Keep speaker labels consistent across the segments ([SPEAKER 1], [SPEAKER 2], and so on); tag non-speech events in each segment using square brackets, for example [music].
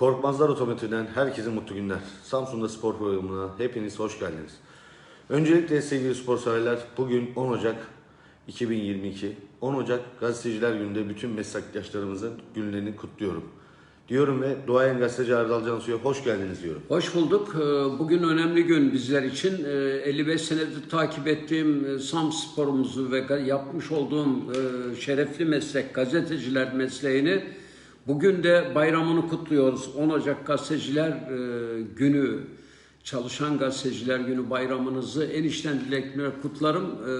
[SPEAKER 1] Korkmazlar Otomotiv'den herkese mutlu günler. Samsun'da spor programına hepiniz hoş geldiniz. Öncelikle sevgili spor severler, bugün 10 Ocak 2022. 10 Ocak Gazeteciler Günü'nde bütün meslektaşlarımızın günlerini kutluyorum. Diyorum ve duayen gazeteci Erdal Cansu'ya hoş geldiniz diyorum.
[SPEAKER 2] Hoş bulduk. Ee, Bugün önemli gün bizler için. Ee, 55 senedir takip ettiğim e, Sam sporumuzu ve yapmış olduğum e, şerefli meslek, gazeteciler mesleğini bugün de bayramını kutluyoruz. 10 Ocak Gazeteciler e, Günü, Çalışan Gazeteciler Günü bayramınızı en içten dileklerle kutlarım. Ee,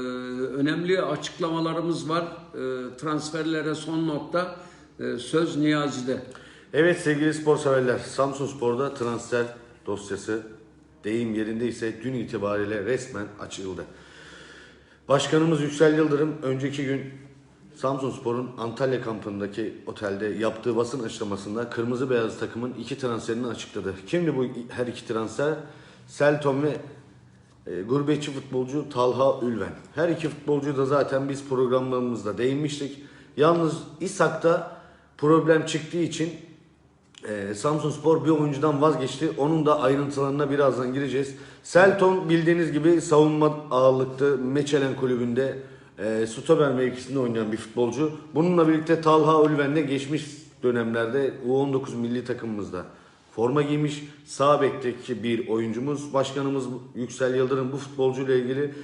[SPEAKER 2] Önemli açıklamalarımız var. Ee, Transferlere son nokta. Söz Niyazi'de.
[SPEAKER 1] Evet sevgili spor severler, Samsun Spor'da transfer dosyası deyim yerinde ise dün itibariyle resmen açıldı. Başkanımız Yüksel Yıldırım önceki gün Samsun Spor'un Antalya kampındaki otelde yaptığı basın açıklamasında kırmızı beyaz takımın iki transferini açıkladı. Kimdi bu her iki transfer? Selton ve e, gurbetçi futbolcu Talha Ülven. Her iki futbolcu da zaten biz programlarımızda değinmiştik. Yalnız İshak'ta problem çıktığı için e, Samsun Spor bir oyuncudan vazgeçti. Onun da ayrıntılarına birazdan gireceğiz. Selton bildiğiniz gibi savunma ağırlıklı Meçelen kulübünde e, stoper mevkisinde oynayan bir futbolcu. Bununla birlikte Talha Ülven de geçmiş dönemlerde U19 milli takımımızda forma giymiş. Sağ bekteki bir oyuncumuz. Başkanımız Yüksel Yıldırım bu futbolcuyla ilgili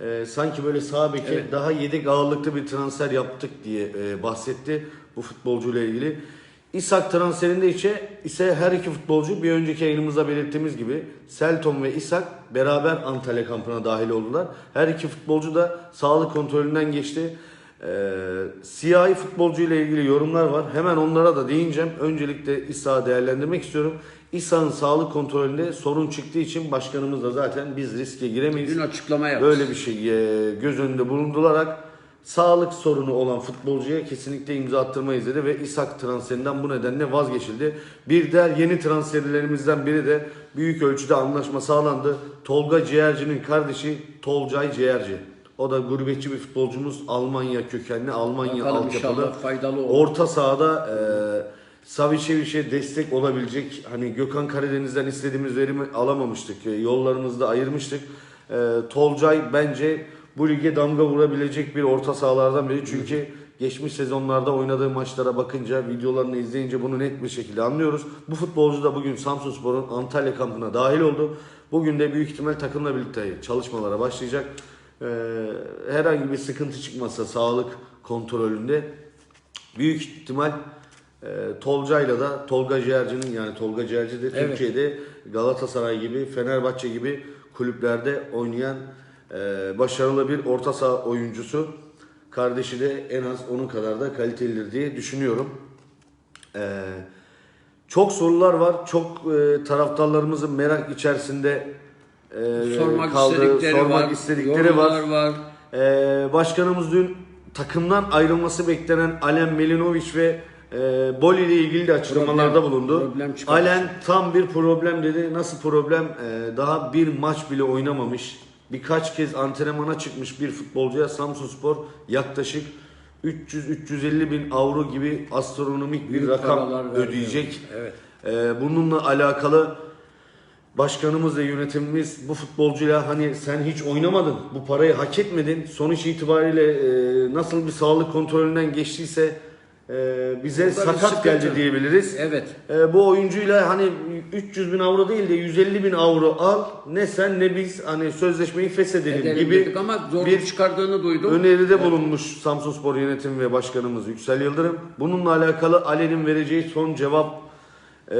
[SPEAKER 1] e, sanki böyle sağ beke daha yedek ağırlıklı bir transfer yaptık diye e, bahsetti bu futbolcuyla ilgili. İshak transferinde ise, ise her iki futbolcu bir önceki yayınımızda belirttiğimiz gibi Selton ve İshak beraber Antalya kampına dahil oldular. Her iki futbolcu da sağlık kontrolünden geçti. Ee, siyahi futbolcu ile ilgili yorumlar var. Hemen onlara da değineceğim. Öncelikle İshak'ı değerlendirmek istiyorum. İshak'ın sağlık kontrolünde sorun çıktığı için başkanımız da zaten biz riske giremeyiz.
[SPEAKER 2] Dün açıklama yaptı.
[SPEAKER 1] Böyle bir şey e, göz önünde bulundurarak sağlık sorunu olan futbolcuya kesinlikle imza attırmayız dedi ve İshak transferinden bu nedenle vazgeçildi. Bir diğer yeni transferlerimizden biri de büyük ölçüde anlaşma sağlandı. Tolga Ciğerci'nin kardeşi Tolcay Ciğerci. O da gurbetçi bir futbolcumuz. Almanya kökenli, Almanya
[SPEAKER 2] Bakalım
[SPEAKER 1] altyapılı.
[SPEAKER 2] faydalı olur.
[SPEAKER 1] Orta sahada e, Savicevic'e destek olabilecek hani Gökhan Karadeniz'den istediğimiz verimi alamamıştık. E, yollarımızda ayırmıştık. E, Tolcay bence bu lige damga vurabilecek bir orta sahalardan biri. Çünkü geçmiş sezonlarda oynadığı maçlara bakınca, videolarını izleyince bunu net bir şekilde anlıyoruz. Bu futbolcu da bugün Samsunspor'un Antalya kampına dahil oldu. Bugün de büyük ihtimal takımla birlikte çalışmalara başlayacak. E, herhangi bir sıkıntı çıkmazsa sağlık kontrolünde büyük ihtimal e, Tolca'yla da Tolga Ciğerci'nin yani Tolga Ciğerci de
[SPEAKER 2] Evet.
[SPEAKER 1] Türkiye'de Galatasaray gibi, Fenerbahçe gibi kulüplerde oynayan e, başarılı bir orta saha oyuncusu. Kardeşi de en az onun kadar da kalitelidir diye düşünüyorum. E, çok sorular var. Çok e, taraftarlarımızın merak içerisinde e,
[SPEAKER 2] sormak
[SPEAKER 1] kaldığı,
[SPEAKER 2] istedikleri
[SPEAKER 1] sormak
[SPEAKER 2] var,
[SPEAKER 1] istedikleri var.
[SPEAKER 2] var.
[SPEAKER 1] Ee, başkanımız dün takımdan ayrılması beklenen Alen Melinovic ve e, Boli ile ilgili de açıklamalarda
[SPEAKER 2] Problem-
[SPEAKER 1] bulundu.
[SPEAKER 2] problem.
[SPEAKER 1] Alen tam bir problem dedi. Nasıl problem? Ee, daha bir maç bile oynamamış. Birkaç kez antrenmana çıkmış bir futbolcuya Samsunspor yaklaşık 300-350 bin avro gibi astronomik bir
[SPEAKER 2] Büyük
[SPEAKER 1] rakam ödeyecek.
[SPEAKER 2] Evet.
[SPEAKER 1] Ee, bununla alakalı başkanımız ve yönetimimiz bu futbolcuyla hani sen hiç oynamadın, bu parayı hak etmedin. Sonuç itibariyle e, nasıl bir sağlık kontrolünden geçtiyse e, bize
[SPEAKER 2] Burada bir
[SPEAKER 1] sakat
[SPEAKER 2] sıkıntı.
[SPEAKER 1] geldi diyebiliriz.
[SPEAKER 2] Evet.
[SPEAKER 1] E, bu oyuncuyla hani 300 bin avro değil de 150 bin avro al. Ne sen ne biz hani sözleşmeyi feshedelim
[SPEAKER 2] Edelim
[SPEAKER 1] gibi
[SPEAKER 2] dedik ama zorluk
[SPEAKER 1] bir
[SPEAKER 2] çıkardığını duydum.
[SPEAKER 1] öneride bulunmuş Samsunspor yönetimi ve başkanımız Yüksel Yıldırım. Bununla alakalı Ali'nin vereceği son cevap e,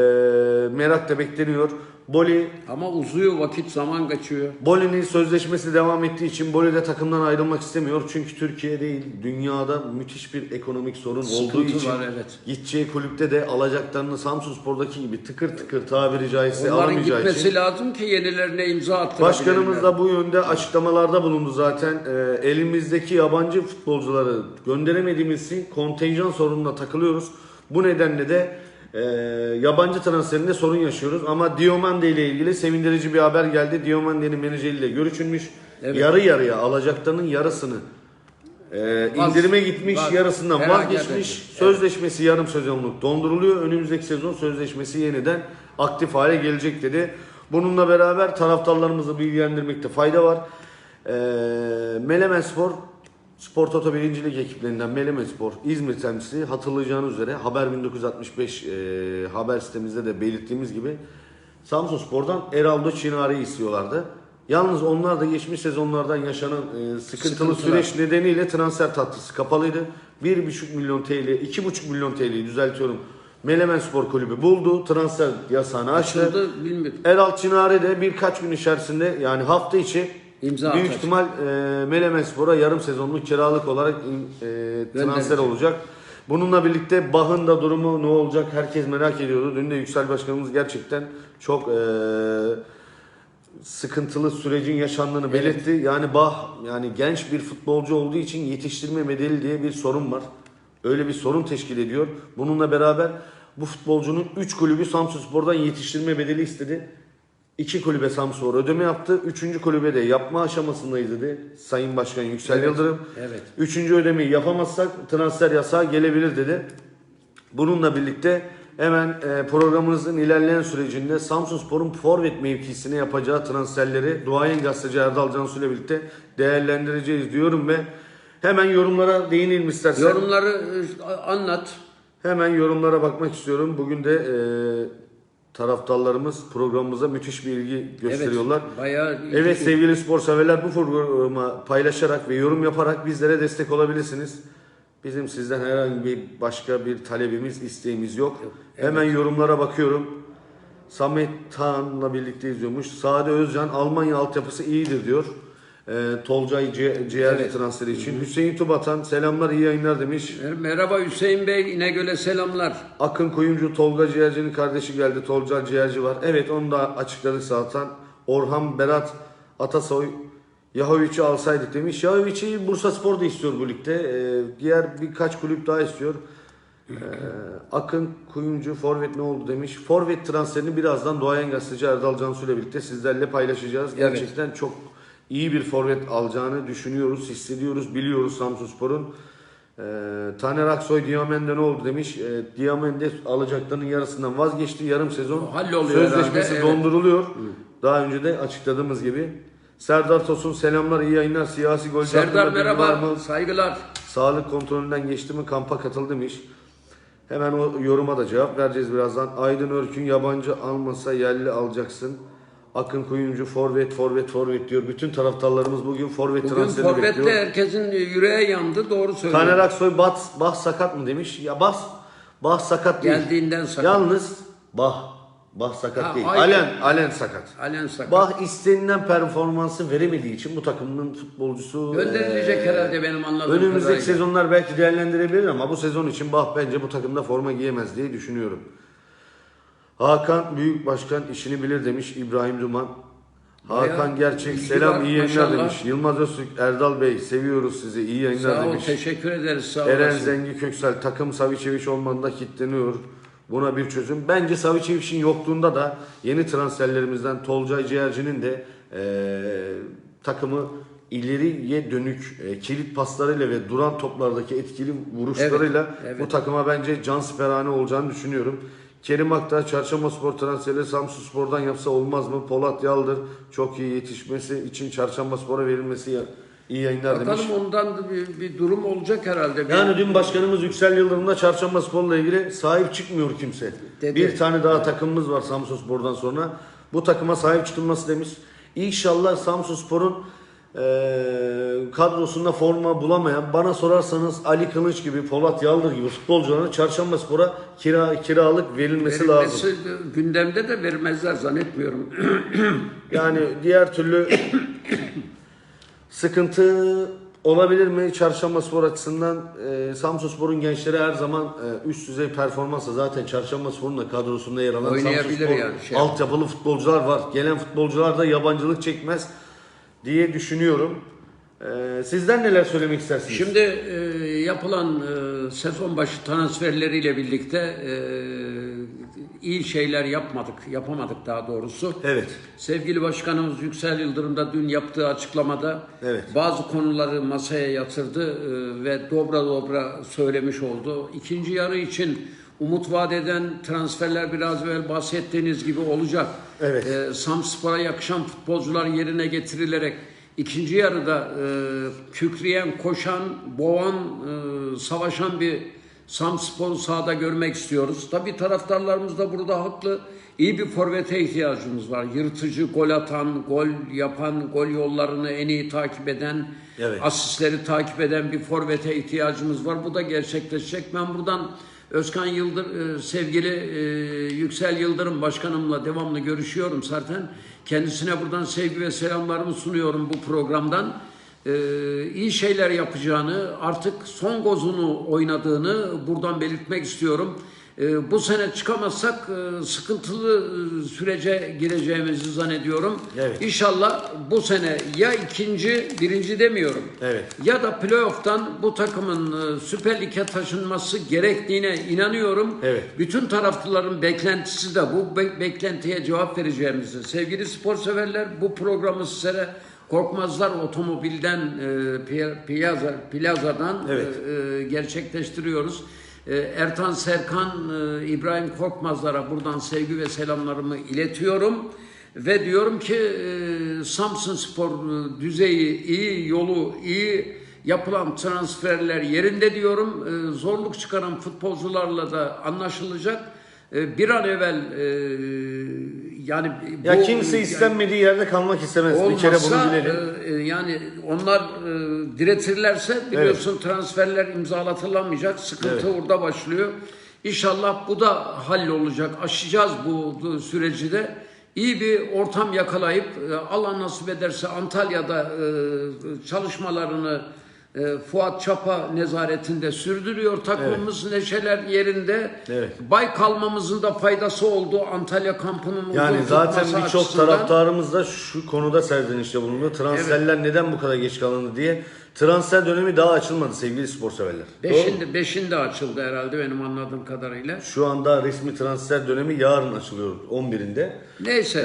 [SPEAKER 1] merakla bekleniyor. Boli
[SPEAKER 2] Ama uzuyor vakit zaman kaçıyor.
[SPEAKER 1] Boli'nin sözleşmesi devam ettiği için Boli de takımdan ayrılmak istemiyor. Çünkü Türkiye değil, dünyada müthiş bir ekonomik sorun
[SPEAKER 2] Sıkıntı
[SPEAKER 1] olduğu için
[SPEAKER 2] var, evet.
[SPEAKER 1] gideceği kulüpte de alacaklarını Samsunspor'daki gibi tıkır tıkır tabiri caizse
[SPEAKER 2] Onların
[SPEAKER 1] alamayacağı
[SPEAKER 2] gitmesi
[SPEAKER 1] için.
[SPEAKER 2] lazım ki yenilerine imza attırabilirler.
[SPEAKER 1] Başkanımız da bu yönde açıklamalarda bulundu zaten. Ee, elimizdeki yabancı futbolcuları gönderemediğimiz için kontenjan sorununa takılıyoruz. Bu nedenle de e, yabancı transferinde sorun yaşıyoruz. Ama Diomande ile ilgili sevindirici bir haber geldi. Diomande'nin menajeriyle görüşülmüş.
[SPEAKER 2] Evet.
[SPEAKER 1] Yarı yarıya alacaklarının yarısını
[SPEAKER 2] Vaz-
[SPEAKER 1] indirime gitmiş,
[SPEAKER 2] vaz-
[SPEAKER 1] yarısından vazgeçmiş. Sözleşmesi yarım sezonluk donduruluyor. Önümüzdeki sezon sözleşmesi yeniden aktif hale gelecek dedi. Bununla beraber taraftarlarımızı bilgilendirmekte fayda var. Ee, Melemen Spor, Spor Toto 1. Lig ekiplerinden Melemen Spor, İzmir temsilcisi hatırlayacağınız üzere Haber 1965 e, haber sitemizde de belirttiğimiz gibi Samsun Spor'dan Eraldo Çinari'yi istiyorlardı. Yalnız onlar da geçmiş sezonlardan yaşanan e, sıkıntılı
[SPEAKER 2] Sıkıntılar.
[SPEAKER 1] süreç nedeniyle transfer tatlısı kapalıydı. 1,5 milyon TL, 2,5 milyon TL'yi düzeltiyorum. Melemen Spor Kulübü buldu. Transfer yasağını açtı.
[SPEAKER 2] Açıldı bilmiyorum.
[SPEAKER 1] Eral Çinari de birkaç gün içerisinde yani hafta içi
[SPEAKER 2] İmza
[SPEAKER 1] büyük
[SPEAKER 2] atacak.
[SPEAKER 1] ihtimal e, Melemen Spor'a yarım sezonluk kiralık olarak in- e, transfer olacak. Bununla birlikte Bah'ın da durumu ne olacak herkes merak ediyordu. Dün de Yüksel Başkanımız gerçekten çok e, sıkıntılı sürecin yaşandığını belirtti. Yani Bah yani genç bir futbolcu olduğu için yetiştirme bedeli diye bir sorun var. Öyle bir sorun teşkil ediyor. Bununla beraber bu futbolcunun 3 kulübü Samsunspor'dan yetiştirme bedeli istedi. 2 kulübe Samspor ödeme yaptı. 3. kulübe de yapma aşamasındayız dedi Sayın Başkan Yüksel
[SPEAKER 2] Evet,
[SPEAKER 1] Yıldırım.
[SPEAKER 2] evet.
[SPEAKER 1] Üçüncü ödemeyi yapamazsak transfer yasağı gelebilir dedi. Bununla birlikte hemen e, programımızın ilerleyen sürecinde Samsunspor'un forvet mevkisine yapacağı transferleri Duayen Gazeteci Erdal Cansu ile birlikte değerlendireceğiz diyorum ve hemen yorumlara değinelim istersen.
[SPEAKER 2] Yorumları e, anlat.
[SPEAKER 1] Hemen yorumlara bakmak istiyorum. Bugün de e, taraftarlarımız programımıza müthiş bir ilgi gösteriyorlar.
[SPEAKER 2] Evet, bayağı
[SPEAKER 1] Evet sevgili spor severler bu programı paylaşarak ve yorum yaparak bizlere destek olabilirsiniz. Bizim sizden herhangi bir başka bir talebimiz, isteğimiz yok. Hemen yorumlara bakıyorum. Samet Tan'la birlikte izliyormuş. Sade Özcan Almanya altyapısı iyidir diyor. Ee, Tolcay C- ciğerci
[SPEAKER 2] Evet.
[SPEAKER 1] transferi için. Hüseyin Tubatan selamlar iyi yayınlar demiş.
[SPEAKER 2] Merhaba Hüseyin Bey İnegöl'e selamlar.
[SPEAKER 1] Akın Kuyumcu Tolga Ciğerci'nin kardeşi geldi. Tolga Ciğerci var. Evet onu da açıkladık zaten. Orhan Berat Atasoy Yahovic'i alsaydık demiş. Yahovic'i Bursa Spor da istiyor bu ligde. Ee, diğer birkaç kulüp daha istiyor. Ee, Akın Kuyumcu Forvet ne oldu demiş. Forvet transferini birazdan Doğayan Gazeteci Erdal Cansu ile birlikte sizlerle paylaşacağız.
[SPEAKER 2] Evet.
[SPEAKER 1] Gerçekten çok iyi bir forvet alacağını düşünüyoruz, hissediyoruz, biliyoruz Samsunspor'un. Ee, Taner Aksoy Diamende ne oldu demiş. Ee, Diamende alacaklarının yarısından vazgeçti. Yarım sezon
[SPEAKER 2] Halloluyor
[SPEAKER 1] sözleşmesi
[SPEAKER 2] herhalde, evet.
[SPEAKER 1] donduruluyor. Daha önce de açıkladığımız gibi. Serdar Tosun selamlar, iyi yayınlar. Siyasi golcü
[SPEAKER 2] Serdar
[SPEAKER 1] hakkında bilgi var
[SPEAKER 2] merhaba.
[SPEAKER 1] mı?
[SPEAKER 2] Saygılar.
[SPEAKER 1] Sağlık kontrolünden geçti mi kampa katıldı demiş. Hemen o yoruma da cevap vereceğiz birazdan. Aydın Örkün yabancı almasa yerli alacaksın. Akın Kuyumcu forvet forvet forvet diyor. Bütün taraftarlarımız bugün forvet
[SPEAKER 2] Bugün
[SPEAKER 1] transferini
[SPEAKER 2] Forvet'te
[SPEAKER 1] bekliyor.
[SPEAKER 2] herkesin yüreği yandı. Doğru söylüyor.
[SPEAKER 1] Taner Aksoy Bat, Bah sakat mı demiş. Ya Bah, Bah sakat değil.
[SPEAKER 2] Geldiğinden sakat.
[SPEAKER 1] Yalnız Bah, Bah sakat
[SPEAKER 2] Ha,
[SPEAKER 1] değil.
[SPEAKER 2] aynen.
[SPEAKER 1] Alen, Alen sakat.
[SPEAKER 2] Alen sakat.
[SPEAKER 1] Bah istenilen performansı veremediği için bu takımın futbolcusu
[SPEAKER 2] Gönderilecek
[SPEAKER 1] eee,
[SPEAKER 2] herhalde benim anladığım
[SPEAKER 1] Önümüzdeki
[SPEAKER 2] kadarıyla.
[SPEAKER 1] sezonlar belki değerlendirebilir ama bu sezon için Bah bence bu takımda forma giyemez diye düşünüyorum. Hakan Büyük Başkan işini bilir demiş İbrahim Duman. Hakan
[SPEAKER 2] Bayağı
[SPEAKER 1] Gerçek selam
[SPEAKER 2] var,
[SPEAKER 1] iyi yayınlar
[SPEAKER 2] maşallah.
[SPEAKER 1] demiş. Yılmaz Öztürk Erdal Bey seviyoruz sizi iyi yayınlar
[SPEAKER 2] Sağ ol,
[SPEAKER 1] demiş.
[SPEAKER 2] teşekkür ederiz. Sağ
[SPEAKER 1] Eren
[SPEAKER 2] olasın.
[SPEAKER 1] Zengi Köksel takım Savicevic olmanında kilitleniyor. Buna bir çözüm. Bence Savicevic'in yokluğunda da yeni transferlerimizden Tolcay Ciğerci'nin de eee, takımı ileriye dönük e, kilit paslarıyla ve duran toplardaki etkili vuruşlarıyla
[SPEAKER 2] Evet, evet.
[SPEAKER 1] bu takıma bence can siperhane olacağını düşünüyorum. Kerim Aktar Çarşamba Spor transferi Samsun Spor'dan yapsa olmaz mı? Polat Yaldır çok iyi yetişmesi için Çarşamba Spor'a verilmesi ya- iyi yayınlar demiş.
[SPEAKER 2] Bakalım ondan da bir, bir durum olacak herhalde.
[SPEAKER 1] Yani dün başkanımız Yüksel Yıldırım'da Çarşamba Spor'la ilgili sahip çıkmıyor kimse.
[SPEAKER 2] Dedi.
[SPEAKER 1] Bir tane daha takımımız var Samsun Spor'dan sonra. Bu takıma sahip çıkılması demiş. İnşallah Samsun Spor'un eee, kadrosunda forma bulamayan bana sorarsanız Ali Kılıç gibi Polat Yaldır gibi futbolcuların Çarşamba Spor'a kira kiralık verilmesi, lazım.
[SPEAKER 2] Verilmesi gündemde de vermezler zannetmiyorum. [clears throat]
[SPEAKER 1] Yani diğer türlü sıkıntı olabilir mi Çarşamba Spor açısından? E, Samsun Spor'un gençleri her zaman e, üst düzey performansla zaten Çarşamba Spor'un da kadrosunda yer alan Samsun Spor
[SPEAKER 2] yani, şey
[SPEAKER 1] altyapılı futbolcular var. Gelen futbolcular da yabancılık çekmez diye düşünüyorum. E, sizden neler söylemek istersiniz?
[SPEAKER 2] Şimdi e, yapılan e, sezon başı transferleriyle birlikte e, iyi şeyler yapmadık, yapamadık daha doğrusu.
[SPEAKER 1] Evet.
[SPEAKER 2] Sevgili Başkanımız Yüksel Yıldırım da dün yaptığı açıklamada
[SPEAKER 1] Evet.
[SPEAKER 2] bazı konuları masaya yatırdı e, ve dobra dobra söylemiş oldu. İkinci yarı için umut vaat eden transferler biraz evvel bahsettiğiniz gibi olacak.
[SPEAKER 1] Evet.
[SPEAKER 2] E, Samspor'a yakışan futbolcular yerine getirilerek ikinci yarıda e, kükreyen, koşan, boğan, e, savaşan bir Samspor'u sahada görmek istiyoruz. Tabii taraftarlarımız da burada haklı. İyi bir forvete ihtiyacımız var. Yırtıcı, gol atan, gol yapan, gol yollarını en iyi takip eden,
[SPEAKER 1] Evet.
[SPEAKER 2] asistleri takip eden bir forvete ihtiyacımız var. Bu da gerçekleşecek. Ben buradan Özkan Yıldır, e, sevgili e, Yüksel Yıldırım Başkanımla devamlı görüşüyorum zaten. Kendisine buradan sevgi ve selamlarımı sunuyorum bu programdan. E, iyi şeyler yapacağını, artık son gozunu oynadığını buradan belirtmek istiyorum. E, bu sene çıkamazsak e, sıkıntılı e, sürece gireceğimizi zannediyorum.
[SPEAKER 1] Evet.
[SPEAKER 2] İnşallah bu sene ya ikinci, birinci demiyorum.
[SPEAKER 1] Evet.
[SPEAKER 2] Ya da playoff'tan bu takımın e, Süper Lig'e taşınması gerektiğine inanıyorum.
[SPEAKER 1] Evet.
[SPEAKER 2] Bütün taraftarların beklentisi de bu Be- beklentiye cevap vereceğimizi. Sevgili spor severler bu programı sizlere Korkmazlar Otomobil'den e, Pi- Plaza, Plaza'dan
[SPEAKER 1] Evet.
[SPEAKER 2] e, e, gerçekleştiriyoruz. E, Ertan Serkan, e, İbrahim Korkmazlar'a buradan sevgi ve selamlarımı iletiyorum. Ve diyorum ki e, Samsun Spor e, düzeyi iyi, yolu iyi, yapılan transferler yerinde diyorum. Zorluk çıkaran futbolcularla da anlaşılacak. Bir an evvel yani
[SPEAKER 1] Ya
[SPEAKER 2] bu-
[SPEAKER 1] kimse istenmediği yerde kalmak istemez. bir kere bunu bilelim.
[SPEAKER 2] e, e, yani onlar e, diretirlerse biliyorsun transferler imzalatılamayacak. Sıkıntı orada başlıyor. İnşallah bu da hallolacak. Aşacağız bu, bu süreci de. İyi bir ortam yakalayıp e, Allah nasip ederse Antalya'da e, çalışmalarını e, Fuat Çapa nezaretinde sürdürüyor. Takımımız neşeler yerinde.
[SPEAKER 1] Evet.
[SPEAKER 2] Bay kalmamızın da faydası oldu Antalya kampının
[SPEAKER 1] Yani zaten birçok taraftarımız da şu konuda serzenişte bulundu. Transferler neden bu kadar geç kalındı diye. Transfer dönemi daha açılmadı sevgili spor severler.
[SPEAKER 2] Beşinde, beşinde açıldı herhalde benim anladığım kadarıyla.
[SPEAKER 1] Şu anda resmi transfer dönemi yarın açılıyor 11'inde.
[SPEAKER 2] Neyse.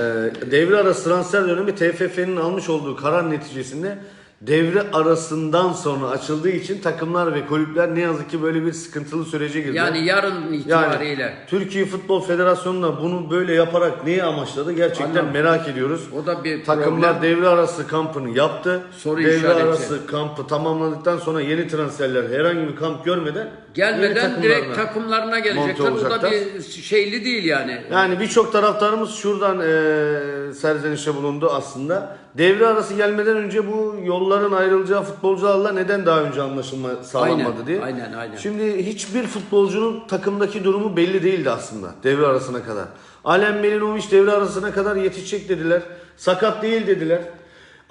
[SPEAKER 1] Ee, devre arası transfer dönemi TFF'nin almış olduğu karar neticesinde devre arasından sonra açıldığı için takımlar ve kulüpler ne yazık ki böyle bir sıkıntılı sürece girdi.
[SPEAKER 2] yani yarın
[SPEAKER 1] Yani
[SPEAKER 2] itibariyle.
[SPEAKER 1] Türkiye Futbol Federasyonu da bunu böyle yaparak neyi amaçladı gerçekten
[SPEAKER 2] Anladım.
[SPEAKER 1] merak ediyoruz.
[SPEAKER 2] O da bir
[SPEAKER 1] Takımlar
[SPEAKER 2] problem.
[SPEAKER 1] devre arası kampını yaptı.
[SPEAKER 2] Soru
[SPEAKER 1] devre arası kampı tamamladıktan sonra yeni transferler herhangi bir kamp görmeden
[SPEAKER 2] Gelmeden direkt
[SPEAKER 1] takımlarına
[SPEAKER 2] takımlarına
[SPEAKER 1] monte.
[SPEAKER 2] Bu da
[SPEAKER 1] olacaklar.
[SPEAKER 2] bir şeyli değil yani.
[SPEAKER 1] Yani birçok taraftarımız şuradan eee serzenişe bulundu aslında. Devre arası gelmeden önce bu yolların ayrılacağı futbolcularla neden daha önce anlaşılma sağlanmadı
[SPEAKER 2] Aynen,
[SPEAKER 1] diye.
[SPEAKER 2] aynen, aynen.
[SPEAKER 1] Şimdi hiçbir futbolcunun takımdaki durumu belli değildi aslında devre arasına kadar. Alem Belinovic devre arasına kadar yetişecek dediler. Sakat değil dediler.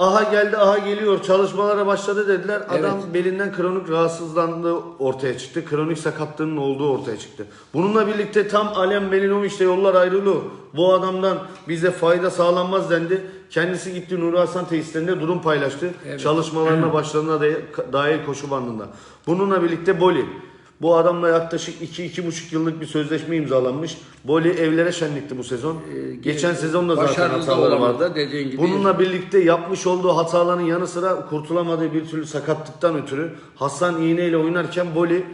[SPEAKER 1] Aha geldi aha geliyor çalışmalara başladı dediler. Adam belinden kronik rahatsızlandığı ortaya çıktı. Kronik sakatlığının olduğu ortaya çıktı. Bununla birlikte tam Alem Belinovic'le yollar ayrılıyor. Bu adamdan bize fayda sağlanmaz dendi. Kendisi gitti Nuri Hasan tesislerinde durum paylaştı. Çalışmalarına [clears throat] başlarına da- dair koşu bandında. Bununla birlikte Boli. Bu adamla yaklaşık 2-2,5 yıllık bir sözleşme imzalanmış. Boli evlere şenlikti bu sezon. Geçen sezon da zaten hataları vardı.
[SPEAKER 2] dediğin gibi.
[SPEAKER 1] Bununla birlikte yapmış olduğu hataların yanı sıra kurtulamadığı bir türlü sakatlıktan ötürü Hasan iğne ile oynarken Boli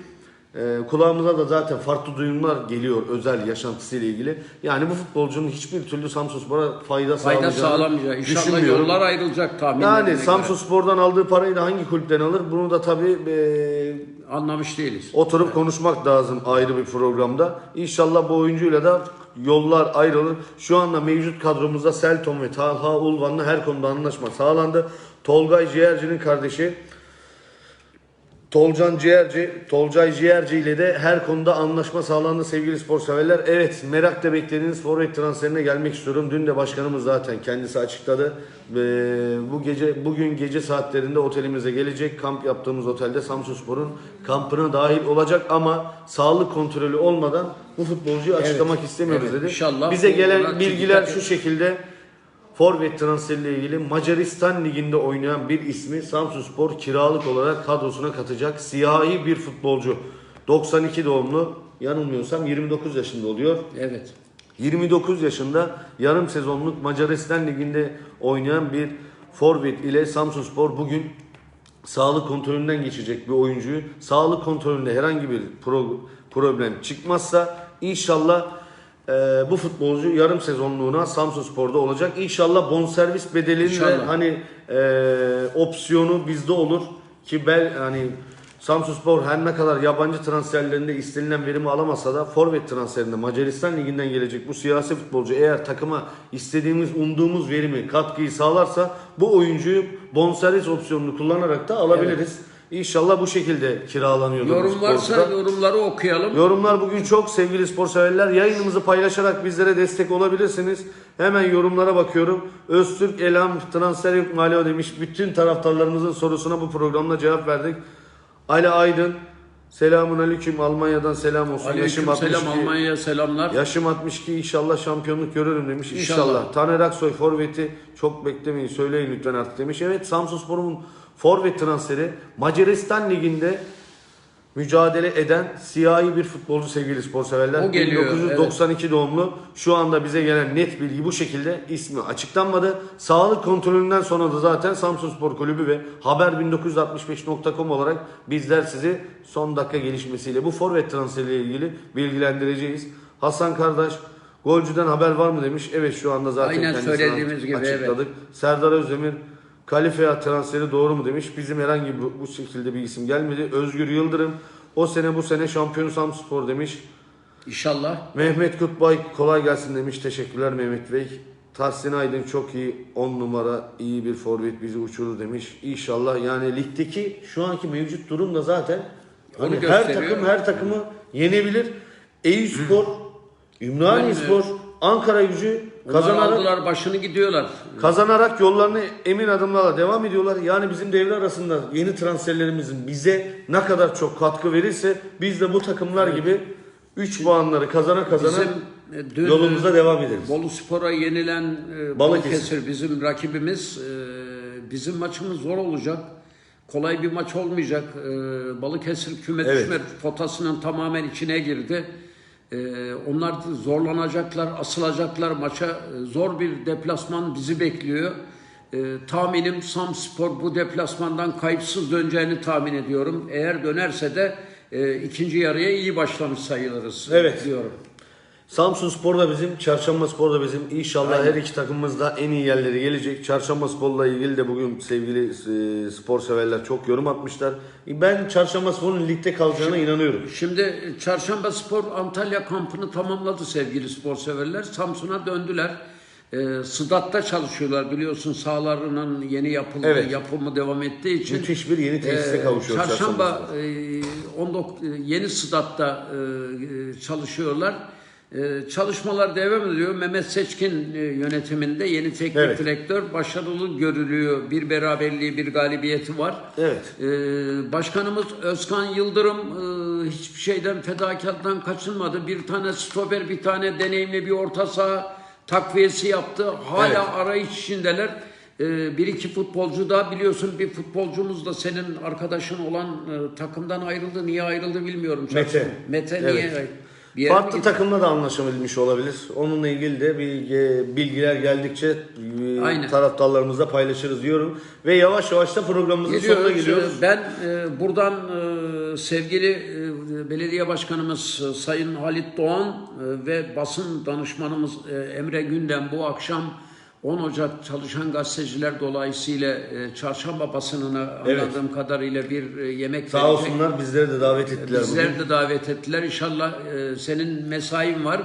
[SPEAKER 1] e, kulağımıza da zaten farklı duyumlar geliyor özel yaşantısıyla ilgili. Yani bu futbolcunun hiçbir türlü Samsunspor'a fayda,
[SPEAKER 2] Fayda sağlamayacak. İnşallah yollar ayrılacak tahminlerine
[SPEAKER 1] Yani
[SPEAKER 2] göre.
[SPEAKER 1] Samsun Spor'dan aldığı parayı da hangi kulüpten alır? Bunu da tabii e,
[SPEAKER 2] Anlamış değiliz.
[SPEAKER 1] Oturup konuşmak lazım ayrı bir programda. İnşallah bu oyuncuyla da yollar ayrılır. Şu anda mevcut kadromuzda Selton ve Talha Ulvan'la her konuda anlaşma sağlandı. Tolgay Ciğerci'nin kardeşi Tolcan Ciğerci, Tolcay Ciğerci ile de her konuda anlaşma sağlandı sevgili spor severler. Evet merakla beklediğiniz forvet transferine gelmek istiyorum. Dün de başkanımız zaten kendisi açıkladı. Ve bu gece bugün gece saatlerinde otelimize gelecek. Kamp yaptığımız otelde Samsunspor'un kampına dahil olacak ama sağlık kontrolü olmadan bu futbolcuyu açıklamak istemiyoruz
[SPEAKER 2] evet.
[SPEAKER 1] dedi.
[SPEAKER 2] İnşallah
[SPEAKER 1] Bize gelen bilgiler şu şekilde. Forvet transferiyle ilgili Macaristan Ligi'nde oynayan bir ismi Samsunspor kiralık olarak kadrosuna katacak. Siyahi bir futbolcu. 92 doğumlu. Yanılmıyorsam 29 yaşında oluyor.
[SPEAKER 2] Evet.
[SPEAKER 1] 29 yaşında yarım sezonluk Macaristan Ligi'nde oynayan bir forvet ile Samsunspor bugün sağlık kontrolünden geçecek bir oyuncuyu sağlık kontrolünde herhangi bir pro- problem çıkmazsa inşallah e, bu futbolcu yarım sezonluğuna Samsunspor'da olacak. İnşallah bonservis bedelinin de
[SPEAKER 2] İnşallah.
[SPEAKER 1] hani e, opsiyonu bizde olur ki bel hani Samsunspor her ne kadar yabancı transferlerinde istenilen verimi alamasa da forvet transferinde Macaristan liginden gelecek bu siyasi futbolcu eğer takıma istediğimiz umduğumuz verimi katkıyı sağlarsa bu oyuncuyu bonservis opsiyonunu kullanarak da alabiliriz. İnşallah bu şekilde kiralanıyordur.
[SPEAKER 2] Yorum varsa
[SPEAKER 1] futbolcu da.
[SPEAKER 2] yorumları okuyalım.
[SPEAKER 1] Yorumlar bugün çok sevgili spor severler. Yayınımızı paylaşarak bizlere destek olabilirsiniz. Hemen yorumlara bakıyorum. Öztürk Elam transfer yok mu Alo demiş. Bütün taraftarlarımızın sorusuna bu programda cevap verdik. Ali Aydın selamun aleyküm Almanya'dan selam olsun.
[SPEAKER 2] Aleyküm selam Almanya'ya selamlar.
[SPEAKER 1] Yaşım 62 inşallah şampiyonluk görürüm demiş. İnşallah.
[SPEAKER 2] İnşallah.
[SPEAKER 1] Taner Aksoy forveti çok beklemeyin söyleyin lütfen artık demiş. Evet Samsunspor'un forvet transferi Macaristan liginde mücadele eden siyahi bir futbolcu sevgili spor severler.
[SPEAKER 2] O geliyor,
[SPEAKER 1] 1992 doğumlu. Şu anda bize gelen net bilgi bu şekilde ismi açıklanmadı. Sağlık kontrolünden sonra da zaten Samsunspor Kulübü ve haber1965.com olarak bizler sizi son dakika gelişmesiyle bu forvet transferiyle ilgili bilgilendireceğiz. Hasan kardeş golcüden haber var mı demiş. Evet şu anda zaten
[SPEAKER 2] Aynen söylediğimiz gibi,
[SPEAKER 1] açıkladık. Serdar Özdemir Kalifeya transferi doğru mu demiş. Bizim herhangi bu, bu şekilde bir isim gelmedi. Özgür Yıldırım o sene bu sene şampiyon Samspor demiş.
[SPEAKER 2] İnşallah.
[SPEAKER 1] Mehmet Kutbay kolay gelsin demiş. Teşekkürler Mehmet Bey. Tahsin Aydın çok iyi 10 numara iyi bir forvet bizi uçurur demiş. İnşallah yani ligdeki şu anki mevcut durum da zaten
[SPEAKER 2] Onu
[SPEAKER 1] hani her takım her takımı yenebilir. Eyüpspor, Ümraniyespor, Ankara gücü kazanarak
[SPEAKER 2] aldılar başını gidiyorlar.
[SPEAKER 1] Kazanarak yollarını emin adımlarla devam ediyorlar. Yani bizim devre arasında yeni transferlerimizin bize ne kadar çok katkı verirse biz de bu takımlar gibi 3 puanları kazana kazana
[SPEAKER 2] Bizim e, dün
[SPEAKER 1] yolumuza devam ederiz.
[SPEAKER 2] Bolu Spor'a yenilen e,
[SPEAKER 1] Balıkesir.
[SPEAKER 2] Balıkesir bizim rakibimiz. E, bizim maçımız zor olacak. Kolay bir maç olmayacak. E, Balıkesir küme
[SPEAKER 1] Evet.
[SPEAKER 2] düşme potasının tamamen içine girdi. E, onlar zorlanacaklar, asılacaklar maça. E, zor bir deplasman bizi bekliyor. E, tahminim Samspor bu deplasmandan kayıpsız döneceğini tahmin ediyorum. Eğer dönerse de e, ikinci yarıya iyi başlamış sayılırız
[SPEAKER 1] Evet.
[SPEAKER 2] diyorum.
[SPEAKER 1] Samsun Spor da bizim, Çarşamba Spor da bizim. İnşallah her iki takımımız da en iyi yerlere gelecek. Çarşamba Spor'la ilgili de bugün sevgili e, spor severler çok yorum atmışlar. Ben Çarşamba Spor'un ligde kalacağına inanıyorum.
[SPEAKER 2] Şimdi Çarşamba Spor Antalya kampını tamamladı sevgili spor severler. Samsun'a döndüler. Ee, Sıdat'ta çalışıyorlar biliyorsun sahalarının yeni yapıldığı,
[SPEAKER 1] Evet.
[SPEAKER 2] yapımı devam ettiği için.
[SPEAKER 1] Müthiş bir yeni tesise
[SPEAKER 2] Ee,
[SPEAKER 1] kavuşuyor
[SPEAKER 2] Çarşamba e, 19 e, yeni Sıdat'ta e, e, çalışıyorlar. E, çalışmalar devam ediyor. Mehmet Seçkin e, yönetiminde yeni teknik
[SPEAKER 1] Evet.
[SPEAKER 2] direktör başarılı görülüyor. Bir beraberliği, bir galibiyeti var.
[SPEAKER 1] Evet.
[SPEAKER 2] Ee, Başkanımız Özkan Yıldırım e, hiçbir şeyden fedakarlıktan kaçınmadı. Bir tane stoper, bir tane deneyimli bir orta saha takviyesi yaptı. Hala
[SPEAKER 1] Evet.
[SPEAKER 2] arayış içindeler. Ee, bir iki futbolcu da biliyorsun bir futbolcumuz da senin arkadaşın olan e, takımdan ayrıldı. Niye ayrıldı bilmiyorum.
[SPEAKER 1] Mete.
[SPEAKER 2] Mete
[SPEAKER 1] Evet.
[SPEAKER 2] niye? Bir
[SPEAKER 1] Farklı takımla da anlaşabilmiş olabilir. Onunla ilgili de bilgi, bilgiler geldikçe e,
[SPEAKER 2] Aynen.
[SPEAKER 1] taraftarlarımızla paylaşırız diyorum. Ve yavaş yavaş da programımızın sonuna
[SPEAKER 2] Geliyoruz.
[SPEAKER 1] geliyoruz.
[SPEAKER 2] Ben e, buradan e, sevgili e, belediye başkanımız e, Sayın Halit Doğan e, ve basın danışmanımız e, Emre Gündem bu akşam 10 Ocak çalışan gazeteciler dolayısıyla e, çarşamba basınına
[SPEAKER 1] Evet.
[SPEAKER 2] anladığım kadarıyla bir e, yemek
[SPEAKER 1] Sağ
[SPEAKER 2] verecek.
[SPEAKER 1] olsunlar bizleri de davet ettiler bugün.
[SPEAKER 2] Bizleri de davet ettiler. İnşallah e, senin mesain var.